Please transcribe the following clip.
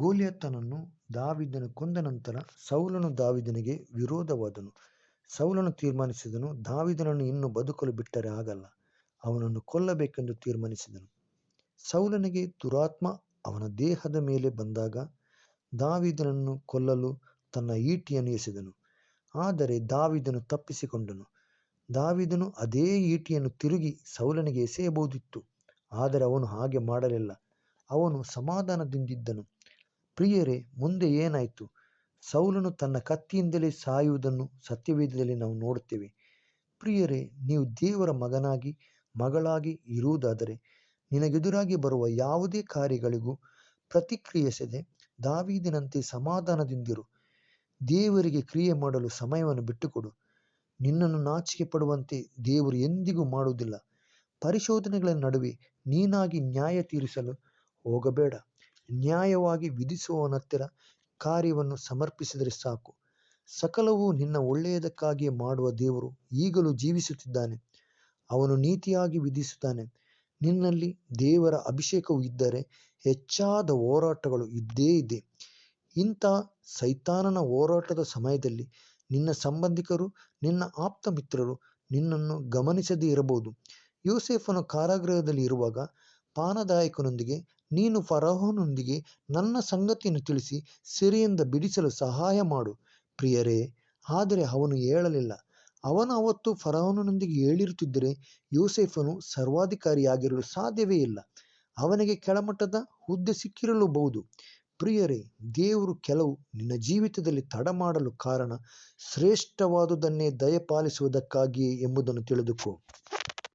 ಗೋಲಿಯತನನ್ನು ದಾವೀದನು ಕೊಂದ ನಂತರ ಸೌಲನು ದಾವೀದನಿಗೆ ವಿರೋಧವಾದನು. ಸೌಲನು ತೀರ್ಮಾನಿಸಿದನು, ದಾವಿದನನ್ನು ಇನ್ನು ಬದುಕಲು ಬಿಟ್ಟರೆ ಆಗಲ್ಲ, ಅವನನ್ನು ಕೊಲ್ಲಬೇಕೆಂದು ತೀರ್ಮಾನಿಸಿದನು. ಸೌಲನಿಗೆ ದುರಾತ್ಮ ಅವನ ದೇಹದ ಮೇಲೆ ಬಂದಾಗ ದಾವಿದನನ್ನು ಕೊಲ್ಲಲು ತನ್ನ ಈಟಿಯನ್ನು ಎಸೆದನು. ಆದರೆ ದಾವಿದನು ತಪ್ಪಿಸಿಕೊಂಡನು. ದಾವಿದನು ಅದೇ ಈಟಿಯನ್ನು ತಿರುಗಿ ಸೌಲನಿಗೆ ಎಸೆಯಬಹುದಿತ್ತು, ಆದರೆ ಅವನು ಹಾಗೆ ಮಾಡಲಿಲ್ಲ, ಅವನು ಸಮಾಧಾನದಿಂದಿದ್ದನು. ಪ್ರಿಯರೇ, ಮುಂದೆ ಏನಾಯಿತು? ಸೌಲನು ತನ್ನ ಕತ್ತಿಯಿಂದಲೇ ಸಾಯುವುದನ್ನು ಸತ್ಯವೇದದಲ್ಲಿ ನಾವು ನೋಡುತ್ತೇವೆ. ಪ್ರಿಯರೇ, ನೀವು ದೇವರ ಮಗನಾಗಿ ಮಗಳಾಗಿ ಇರುವುದಾದರೆ ನಿನಗೆದುರಾಗಿ ಬರುವ ಯಾವುದೇ ಕಾರ್ಯಗಳಿಗೂ ಪ್ರತಿಕ್ರಿಯಿಸದೆ ದಾವಿದಿನಂತೆ ಸಮಾಧಾನದಿಂದಿರು. ದೇವರಿಗೆ ಕ್ರಿಯೆ ಮಾಡಲು ಸಮಯವನ್ನು ಬಿಟ್ಟುಕೊಡು. ನಿನ್ನನ್ನು ನಾಚಿಕೆ ಪಡುವಂತೆ ದೇವರು ಎಂದಿಗೂ ಮಾಡುವುದಿಲ್ಲ. ಪರಿಶೋಧನೆಗಳ ನಡುವೆ ನೀನಾಗಿ ನ್ಯಾಯ ತೀರಿಸಲು ಹೋಗಬೇಡ. ನ್ಯಾಯವಾಗಿ ವಿಧಿಸುವವನತ್ತಿರ ಕಾರ್ಯವನ್ನು ಸಮರ್ಪಿಸಿದರೆ ಸಾಕು. ಸಕಲವೂ ನಿನ್ನ ಒಳ್ಳೆಯದಕ್ಕಾಗಿಯೇ ಮಾಡುವ ದೇವರು ಈಗಲೂ ಜೀವಿಸುತ್ತಿದ್ದಾನೆ. ಅವನು ನೀತಿಯಾಗಿ ವಿಧಿಸುತ್ತಾನೆ. ನಿನ್ನಲ್ಲಿ ದೇವರ ಅಭಿಷೇಕವು ಇದ್ದರೆ ಹೆಚ್ಚಾದ ಹೋರಾಟಗಳು ಇದ್ದೇ ಇದೆ. ಇಂಥ ಸೈತಾನನ ಹೋರಾಟದ ಸಮಯದಲ್ಲಿ ನಿನ್ನ ಸಂಬಂಧಿಕರು, ನಿನ್ನ ಆಪ್ತ ಮಿತ್ರರು ನಿನ್ನನ್ನು ಗಮನಿಸದೇ ಇರಬಹುದು. ಯೋಸೇಫನು ಕಾರಾಗೃಹದಲ್ಲಿ ಇರುವಾಗ ಪಾನದಾಯಕನೊಂದಿಗೆ, ನೀನು ಫರೋಹನೊಂದಿಗೆ ನನ್ನ ಸಂಗತಿಯನ್ನು ತಿಳಿಸಿ ಸೆರೆಯಿಂದ ಬಿಡಿಸಲು ಸಹಾಯ ಮಾಡು, ಪ್ರಿಯರೇ. ಆದರೆ ಅವನು ಹೇಳಲಿಲ್ಲ. ಅವನು ಅವತ್ತು ಫರೋಹನೊಂದಿಗೆ ಹೇಳಿರುತ್ತಿದ್ದರೆ ಯೋಸೇಫನು ಸರ್ವಾಧಿಕಾರಿಯಾಗಿರಲು ಸಾಧ್ಯವೇ ಇಲ್ಲ, ಅವನಿಗೆ ಕೆಳಮಟ್ಟದ ಹುದ್ದೆ ಸಿಕ್ಕಿರಲೂಬಹುದು. ಪ್ರಿಯರೇ, ದೇವರು ಕೆಲವು ನಿನ್ನ ಜೀವಿತದಲ್ಲಿ ತಡ ಮಾಡಲು ಕಾರಣ ಶ್ರೇಷ್ಠವಾದುದನ್ನೇ ದಯಪಾಲಿಸುವುದಕ್ಕಾಗಿಯೇ ಎಂಬುದನ್ನು ತಿಳಿದುಕೋ.